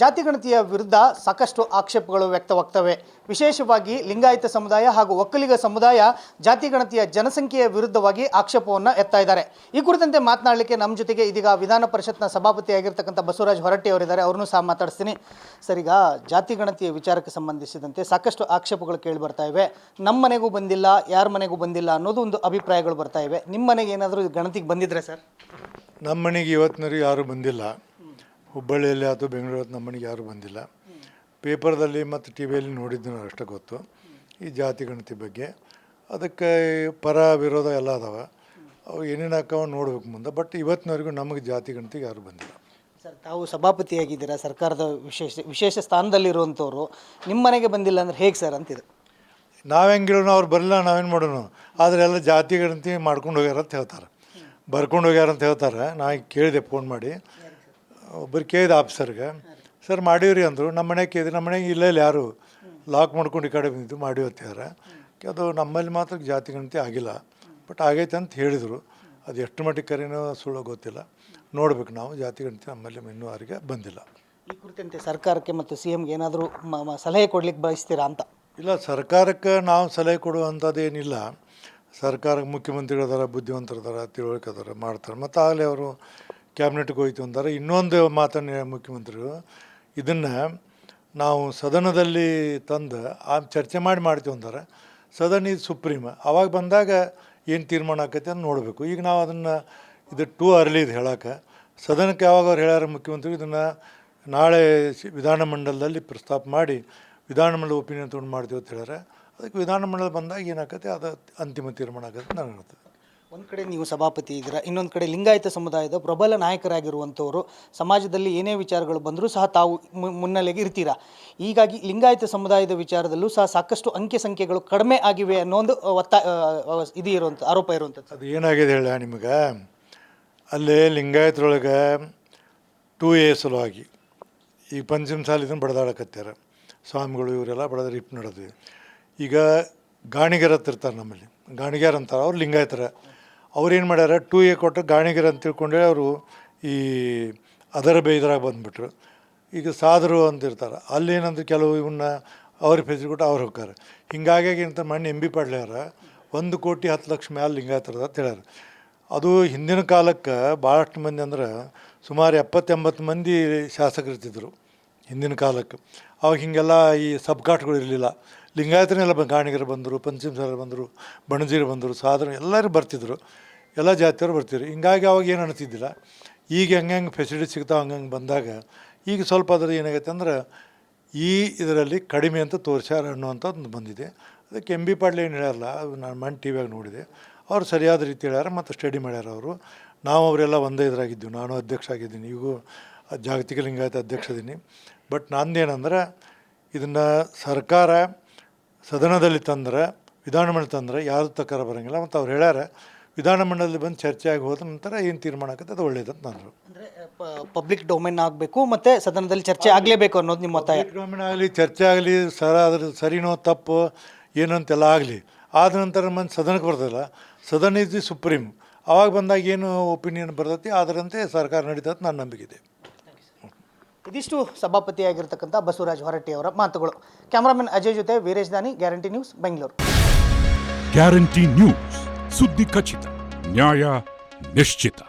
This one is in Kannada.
ಜಾತಿಗಣತಿಯ ವಿರುದ್ಧ ಸಾಕಷ್ಟು ಆಕ್ಷೇಪಗಳು ವ್ಯಕ್ತವಾಗ್ತವೆ. ವಿಶೇಷವಾಗಿ ಲಿಂಗಾಯತ ಸಮುದಾಯ ಹಾಗೂ ಒಕ್ಕಲಿಗ ಸಮುದಾಯ ಜಾತಿಗಣತಿಯ ಜನಸಂಖ್ಯೆಯ ವಿರುದ್ಧವಾಗಿ ಆಕ್ಷೇಪವನ್ನು ಎತ್ತಾ ಇದ್ದಾರೆ. ಈ ಕುರಿತಂತೆ ಮಾತನಾಡಲಿಕ್ಕೆ ನಮ್ಮ ಜೊತೆಗೆ ಇದೀಗ ವಿಧಾನ ಪರಿಷತ್ನ ಸಭಾಪತಿಯಾಗಿರ್ತಕ್ಕಂಥ ಬಸವರಾಜ್ ಹೊರಟ್ಟಿ ಅವರಿದ್ದಾರೆ. ಅವ್ರನ್ನೂ ಸಹ ಮಾತಾಡಿಸ್ತೀನಿ. ಸರ್, ಈಗ ಜಾತಿಗಣತಿಯ ವಿಚಾರಕ್ಕೆ ಸಂಬಂಧಿಸಿದಂತೆ ಸಾಕಷ್ಟು ಆಕ್ಷೇಪಗಳು ಕೇಳಿ ಬರ್ತಾ ಇವೆ. ನಮ್ಮ ಮನೆಗೂ ಬಂದಿಲ್ಲ, ಯಾರ ಮನೆಗೂ ಬಂದಿಲ್ಲ ಅನ್ನೋದು ಒಂದು ಅಭಿಪ್ರಾಯಗಳು ಬರ್ತಾ ಇವೆ. ನಿಮ್ಮ ಮನೆಗೆ ಏನಾದರೂ ಗಣತಿಗೆ ಬಂದಿದ್ರೆ ಸರ್? ನಮ್ಮ ಮನೆಗೆ ಇವತ್ತಿನವರೆಗೂ ಯಾರೂ ಬಂದಿಲ್ಲ. ಹುಬ್ಬಳ್ಳಿಯಲ್ಲಿ ಅಥವಾ ಬೆಂಗಳೂರು ನಮ್ಮ ಮನೆಗೆ ಯಾರೂ ಬಂದಿಲ್ಲ. ಪೇಪರ್ದಲ್ಲಿ ಮತ್ತು ಟಿ ವಿಯಲ್ಲಿ ನೋಡಿದ್ದು ಅಷ್ಟೇ ಗೊತ್ತು. ಈ ಜಾತಿ ಗಣತಿ ಬಗ್ಗೆ. ಅದಕ್ಕೆ ಪರ ವಿರೋಧ ಎಲ್ಲ ಅದಾವೆ. ಅವು ಏನೇನು ಹಾಕವ ನೋಡ್ಬೇಕು ಮುಂದೆ. ಬಟ್ ಇವತ್ತಿನವರೆಗೂ ನಮಗೆ ಜಾತಿ ಗಣತಿಗೆ ಯಾರು ಬಂದಿಲ್ಲ. ಸರ್ ತಾವು ಸಭಾಪತಿಯಾಗಿದ್ದೀರಾ? ಸರ್ಕಾರದ ವಿಶೇಷ ವಿಶೇಷ ಸ್ಥಾನದಲ್ಲಿರುವಂಥವ್ರು ನಿಮ್ಮ ಮನೆಗೆ ಬಂದಿಲ್ಲ ಅಂದ್ರೆ ಹೇಗೆ ಸರ್ ಅಂತಿದೆ? ನಾವು ಹೆಂಗಿರೋಣ ಅವ್ರು ಬರಲಿಲ್ಲ ನಾವೇನು ಮಾಡೋಣ ಆದರೆ ಎಲ್ಲ ಜಾತಿ ಗಣತಿ ಮಾಡ್ಕೊಂಡು ಹೋಗ್ಯಾರ ಅಂತ ಹೇಳ್ತಾರೆ. ಬರ್ಕೊಂಡು ಹೋಗ್ಯಾರ ಅಂತ ಹೇಳ್ತಾರೆ. ನಾ ಈಗ ಕೇಳಿದೆ ಫೋನ್ ಮಾಡಿ. ಒಬ್ಬರು ಕೇಳಿದ ಆಫೀಸರ್ಗೆ ಸರ್ ಮಾಡೀವ್ರಿ ಅಂದರು ನಮ್ಮ ಮನೆಗೆ ಕೇಳಿದ್ರು ನಮ್ಮ ಮನೆಗೆ ಇಲ್ಲ ಇಲ್ಲ ಯಾರು? ಲಾಕ್ ಮಾಡ್ಕೊಂಡು ಈ ಕಡೆ ಬಂದಿದ್ದು ಮಾಡಿ ಅಂತ ಹೇಳ್ಯಾರ. ಅದು ನಮ್ಮಲ್ಲಿ ಮಾತ್ರ ಜಾತಿ ಗಣತಿ ಆಗಿಲ್ಲ. ಬಟ್ ಆಗೈತೆ ಅಂತ ಹೇಳಿದರು. ಅದು ಎಷ್ಟು ಮಟ್ಟಿಗೆ ಕರೆನೋ ಸುಳ್ಳು ಗೊತ್ತಿಲ್ಲ. ನೋಡ್ಬೇಕು ನಾವು ಜಾತಿ ಗಣತಿ ನಮ್ಮಲ್ಲಿ ಇನ್ನೂ ಯಾರಿಗೆ ಬಂದಿಲ್ಲ. ಈ ಕುರಿತಂತೆ ಸರ್ಕಾರಕ್ಕೆ ಮತ್ತು ಸಿ ಎಮ್ಗೆ ಏನಾದರೂ ಸಲಹೆ ಕೊಡ್ಲಿಕ್ಕೆ ಬಯಸ್ತೀರಾ ಅಂತ? ಇಲ್ಲ ಸರ್ಕಾರಕ್ಕೆ ನಾವು ಸಲಹೆ ಕೊಡುವಂಥದ್ದು ಏನಿಲ್ಲ. ಸರ್ಕಾರಕ್ಕೆ ಮುಖ್ಯಮಂತ್ರಿಗಳು ಬುದ್ಧಿವಂತರದಾರ ಬುದ್ಧಿವಂತರು ಅದಾರ ತಿಳುವಳಿಕೆ ಅದಾರ ಮಾಡ್ತಾರೆ. ಮತ್ತು ಆಗಲೇ ಅವರು ಕ್ಯಾಬಿನೆಟ್ಗೆ ಹೋಯ್ತು ಅಂತಾರೆ. ಇನ್ನೊಂದು ಮಾತನ್ನು ಮುಖ್ಯಮಂತ್ರಿಗಳು ಇದನ್ನು ನಾವು ಸದನದಲ್ಲಿ ತಂದು, ಆ ಚರ್ಚೆ ಮಾಡಿ ಮಾಡ್ತೀವಿ ಅಂತಾರೆ. ಸದನ ಇದು ಸುಪ್ರೀಮ್, ಅವಾಗ ಬಂದಾಗ ಏನು ತೀರ್ಮಾನ ಆಕೈತೆ ಅಂತ ನೋಡಬೇಕು. ಈಗ ನಾವು ಅದನ್ನು ಇದು ಟೂ ಅರ್ಲಿ ಇದು ಹೇಳೋಕೆ, ಸದನಕ್ಕೆ ಯಾವಾಗ ಅವ್ರು ಹೇಳ್ಯಾರ ಮುಖ್ಯಮಂತ್ರಿ, ಇದನ್ನು ನಾಳೆ ವಿಧಾನಮಂಡಲದಲ್ಲಿ ಪ್ರಸ್ತಾಪ ಮಾಡಿ ವಿಧಾನಮಂಡಲ ಒಪಿನಿಯನ್ ತೊಗೊಂಡು ಮಾಡ್ತೀವಿ ಅಂತ ಹೇಳ್ಯಾರ. ಅದಕ್ಕೆ ವಿಧಾನಮಂಡಲ ಬಂದಾಗ ಏನಾಕತ್ತೆ ಅದು ಅಂತಿಮ ತೀರ್ಮಾನ ಆಗತ್ತೆ ನನಗೆ ಹೇಳ್ತದೆ ಒಂದು ಕಡೆ ನೀವು ಸಭಾಪತಿ ಇದ್ದೀರಾ, ಇನ್ನೊಂದು ಕಡೆ ಲಿಂಗಾಯತ ಸಮುದಾಯದ ಪ್ರಬಲ ನಾಯಕರಾಗಿರುವಂಥವರು ಸಮಾಜದಲ್ಲಿ ಏನೇ ವಿಚಾರಗಳು ಬಂದರೂ ಸಹ ತಾವು ಮುನ್ನೆಲೆಗೆ ಇರ್ತೀರಾ? ಹೀಗಾಗಿ ಲಿಂಗಾಯತ ಸಮುದಾಯದ ವಿಚಾರದಲ್ಲೂ ಸಹ ಸಾಕಷ್ಟು ಅಂಕೆ ಸಂಖ್ಯೆಗಳು ಕಡಿಮೆ ಆಗಿವೆ ಅನ್ನೋ ಒಂದು ಒತ್ತಾಯ ಇದು ಇರುವಂಥ, ಆರೋಪ ಇರುವಂಥದ್ದು. ಅದು ಏನಾಗಿದೆ ಹೇಳ ನಿಮಗೆ? ಅಲ್ಲೇ ಲಿಂಗಾಯತರೊಳಗೆ ಟೂ ಎ ಸಲುವಾಗಿ ಈಗ ಪಂಚಮ ಸಾಲ ಇದನ್ನು ಬಡದಾಡಕತ್ತಾರ ಸ್ವಾಮಿಗಳು ಇವರೆಲ್ಲ ಬಡದ ರಿಪ್ ನಡೆದ್ವಿ. ಈಗ ಗಾಣಿಗರ ಅಂತ ಇರ್ತಾರೆ ನಮ್ಮಲ್ಲಿ. ಗಾಣಿಗ್ಯಾರ ಅಂತಾರೆ, ಅವ್ರು ಲಿಂಗಾಯತರ. ಅವ್ರು ಏನು ಮಾಡ್ಯಾರ ಟೂ ಎ ಕೊಟ್ಟು ಗಾಣಿಗರ ಅಂತ ತಿಳ್ಕೊಂಡೆ ಅವರು ಈ ಅದರ ಬೇಯ್ದ್ರಾಗ ಬಂದುಬಿಟ್ರು. ಈಗ ಸಾಧರು ಅಂತ ಇರ್ತಾರೆ ಅಲ್ಲಿ ಏನಂದ್ರೆ ಕೆಲವು ಇವನ್ನ ಅವ್ರಿಗೆ ಫೆಸಿಲಿಟಿ ಕೊಟ್ಟು ಅವ್ರು ಹೋಗ್ತಾರೆ. ಹಿಂಗಾಗಿ ಏನಂತ ಮಣ್ಣು ಎಂಬಿ ಪಡ್ಲ್ಯಾರ ಒಂದು ಕೋಟಿ ಹತ್ತು ಲಕ್ಷ ಮ್ಯಾಲೆ ಲಿಂಗಾಯತರದ ಅಂತ ಹೇಳ್ಯಾರ. ಅದು ಹಿಂದಿನ ಕಾಲಕ್ಕೆ ಭಾಳಷ್ಟು ಮಂದಿ ಅಂದ್ರೆ ಸುಮಾರು ಎಪ್ಪತ್ತೆಂಬತ್ತು ಮಂದಿ ಶಾಸಕರು ಇರ್ತಿದ್ರು ಹಿಂದಿನ ಕಾಲಕ್ಕೆ. ಅವಾಗ ಹೀಗೆಲ್ಲ ಈ ಸಬ್ಘಾಟ್ಗಳು ಇರಲಿಲ್ಲ. ಲಿಂಗಾಯತನೆಲ್ಲ ಬ, ಗಾಣಿಗರು ಬಂದರು ಪಂಚಮಸಾಲ ಬಂದರು, ಬಣಜೀರು ಬಂದರು ಸಾಧನ ಎಲ್ಲರೂ ಬರ್ತಿದ್ರು ಎಲ್ಲ ಜಾತಿಯವರು ಬರ್ತಿದ್ರು ಹಿಂಗಾಗಿ ಅವಾಗ ಏನು ಅನಿಸ್ತಿದ್ದಿಲ್ಲ ಈಗ ಹೆಂಗೆ ಹೆಂಗೆ ಫೆಸಿಲಿಟಿ ಸಿಗ್ತಾವೆ ಹಂಗಂಗೆ ಬಂದಾಗ ಈಗ ಸ್ವಲ್ಪ ಅದರ ಏನಾಗೈತೆ ಅಂದ್ರೆ ಈ ಇದರಲ್ಲಿ ಕಡಿಮೆ ಅಂತ ತೋರಿಸ್ಯಾರ ಅನ್ನುವಂಥದ್ದು ಬಂದಿದೆ. ಅದಕ್ಕೆ ಎಂ ಬಿ ಪಾಟ್ಲೆ ಏನು ಹೇಳಲ್ಲ ಅದು ನಾನು ಮಣ್ಣು ಟಿ ವಿಯಾಗ ನೋಡಿದೆ. ಅವ್ರು ಸರಿಯಾದ ರೀತಿ ಹೇಳ್ಯಾರ ಮತ್ತು ಸ್ಟಡಿ ಮಾಡ್ಯಾರ ಅವರು. ನಾವು ಅವರೆಲ್ಲ ಒಂದೇ ಇದ್ರಾಗಿದ್ದೀವಿ. ನಾನು ಅಧ್ಯಕ್ಷ ಆಗಿದ್ದೀನಿ. ಈಗೂ ಜಾಗತಿಕ ಲಿಂಗಾಯತ ಅಧ್ಯಕ್ಷ ಇದ್ದೀನಿ ಬಟ್ ನಂದೇನಂದ್ರೆ ಇದನ್ನು ಸರ್ಕಾರ ಸದನದಲ್ಲಿ ತಂದ್ರೆ ವಿಧಾನಮಂಡಲ ತಂದ್ರೆ ಯಾರು ತಕರ ಬರೋಂಗಿಲ್ಲ. ಮತ್ತು ಅವ್ರು ಹೇಳ್ಯಾರ ವಿಧಾನಮಂಡಲದಲ್ಲಿ ಬಂದು ಚರ್ಚೆ ಆಗಿ ಹೋದ ನಂತರ ಏನು ತೀರ್ಮಾನ ಆಗುತ್ತೆ ಅದು ಒಳ್ಳೇದಂತ ನಾನು ಅಂದರೆ. ಪಬ್ಲಿಕ್ ಡೊಮೇನ್ ಆಗಬೇಕು ಮತ್ತು ಸದನದಲ್ಲಿ ಚರ್ಚೆ ಆಗಲೇಬೇಕು ಅನ್ನೋದು ನಿಮ್ಮ ಒತ್ತಾಯ. ಡೊಮೈನ್ ಆಗಲಿ ಚರ್ಚೆ ಆಗಲಿ ಸರ ಅದ್ರ ಸರಿನೋ ತಪ್ಪು ಏನಂತೆಲ್ಲ ಅಂತೆಲ್ಲ ಆಗಲಿ. ಆದ ನಂತರ ಮಂದಿ ಸದನಕ್ಕೆ ಬರ್ತದಲ್ಲ ಸದನ ಇಸ್ ದಿ ಸುಪ್ರೀಂ. ಅವಾಗ ಬಂದಾಗ ಏನು ಒಪಿನಿಯನ್ ಬರ್ತೈತಿ ಅದರಂತೆ ಸರ್ಕಾರ ನಡೀತದೆ ನನ್ನ ನಂಬಿಕೆ ಇದೆ. ಇದಿಷ್ಟು ಸಭಾಪತಿಯಾಗಿರ್ತಕ್ಕಂಥ ಬಸವರಾಜ್ ಹೊರಟ್ಟಿ ಅವರ ಮಾತುಗಳು. ಕ್ಯಾಮ್ರಾಮನ್ ಅಜಯ್ ಜೊತೆ Veeresh Dani, guarantee news Bengaluru. Guarantee news, ಸುದ್ದಿ ಖಚಿತ, ನ್ಯಾಯ ನಿಶ್ಚಿತ.